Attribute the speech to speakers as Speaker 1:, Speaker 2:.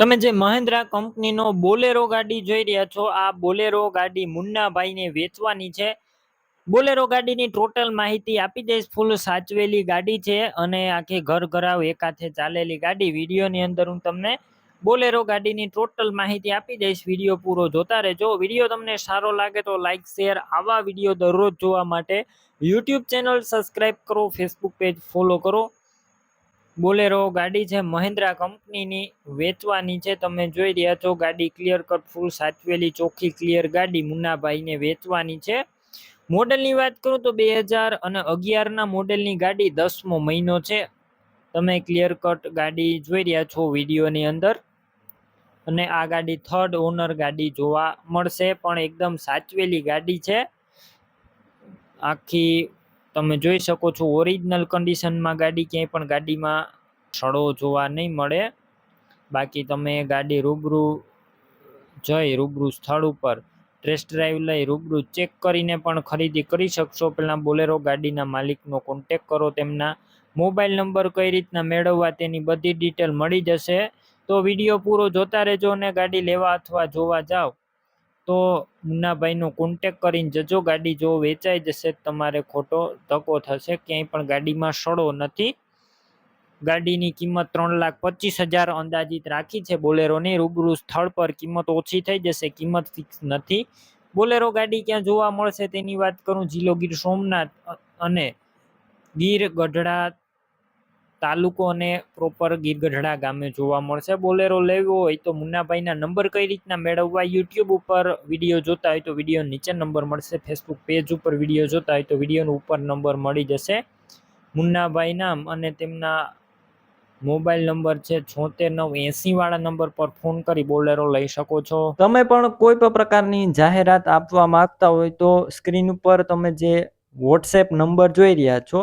Speaker 1: તમે જે મહિન્દ્રા કંપનીનો બોલેરો ગાડી જોઈ રહ્યા છો, આ બોલેરો ગાડી મુન્નાભાઈને વેચવાની છે. બોલેરો ગાડીની ટોટલ માહિતી આપી દઈશ, ફૂલ સાચવેલી ગાડી છે અને આખી ઘર ઘરાવ એકાથે ચાલેલી ગાડી. વિડીયોની અંદર હું તમને બોલેરો ગાડીની ટોટલ માહિતી આપી દઈશ, વીડિયો પૂરો જોતા રહેજો. વીડિયો તમને સારો લાગે તો લાઇક શેર, આવા વીડિયો દરરોજ જોવા માટે યુટ્યુબ ચેનલ સબસ્ક્રાઈબ કરો, ફેસબુક પેજ ફોલો કરો. બોલેરો ગાડી છે મહિન્દ્રા કંપનીની વેચવાની છે, તમે જોઈ રહ્યા છો, ગાડી ક્લિયર કટ ફૂલ સાચવેલી ચોખ્ખી ક્લિયર ગાડી મુન્નાભાઈને વેચવાની છે. મોડલની વાત કરું તો બે હજાર અને અગિયારના મોડેલની ગાડી દસમો મહિનો છે. તમે ક્લિયર કટ ગાડી જોઈ રહ્યા છો વિડીયોની અંદર. અને આ ગાડી થર્ડ ઓનર ગાડી જોવા મળશે, પણ એકદમ સાચવેલી ગાડી છે. આખી તમે જોઈ શકો છો ઓરિજિનલ કન્ડિશનમાં ગાડી ક્યાંય પણ ગાડીમાં સડો જોવા નહીં મળે. બાકી તમે ગાડી રૂબરૂ જઈ, રૂબરૂ સ્થળ ઉપર ટેસ્ટ ડ્રાઈવ લઈ, રૂબરૂ ચેક કરીને પણ ખરીદી કરી શકશો. પહેલાં બોલેરો ગાડીના માલિકનો કોન્ટેક કરો, તેમના મોબાઈલ નંબર કઈ રીતના મેળવવા તેની બધી ડિટેલ મળી જશે. તો વીડિયો પૂરો જોતા રહેજો અને ગાડી લેવા અથવા જોવા જાઓ. તો મુન્નાભાઈનો કોન્ટેક કરીને જજો ગાડી જો વેચાઈ જશે તમારે ખોટો ધક્કો થશે, ક્યાંય પણ ગાડીમાં સડો નથી. ગાડીની કિંમત ત્રણ લાખ પચીસ હજાર અંદાજિત રાખી છે બોલેરોની. રૂબરૂ સ્થળ પર કિંમત ઓછી થઈ જશે, કિંમત ફિક્સ નથી. બોલેરો ગાડી ક્યાં જોવા મળશે તેની વાત કરું, જિલ્લો ગીર સોમનાથ અને ગીર ગઢડા તાલુકો અને પ્રોપર ગીરગઢડા ગામે જોવા મળશે. બોલેરો લેવો હોય તો મુન્નાભાઈના નંબર કઈ રીતના મેળવવા? યુટ્યુબ ઉપર વીડિયો જોતા હોય તો વીડિયો નીચે નંબર મળશે. ફેસબુક પેજ ઉપર વીડિયો જોતા હોય તો વિડીયોનો ઉપર નંબર મળી જશે. મુન્નાભાઈ નામ અને તેમના મોબાઈલ નંબર છે છોતેર નવ એસી વાળા નંબર પર ફોન કરી બોલેરો લઈ શકો છો. તમે પણ કોઈ પણ પ્રકારની જાહેરાત આપવા માંગતા હોય તો સ્ક્રીન ઉપર તમે જે વોટ્સએપ નંબર જોઈ રહ્યા છો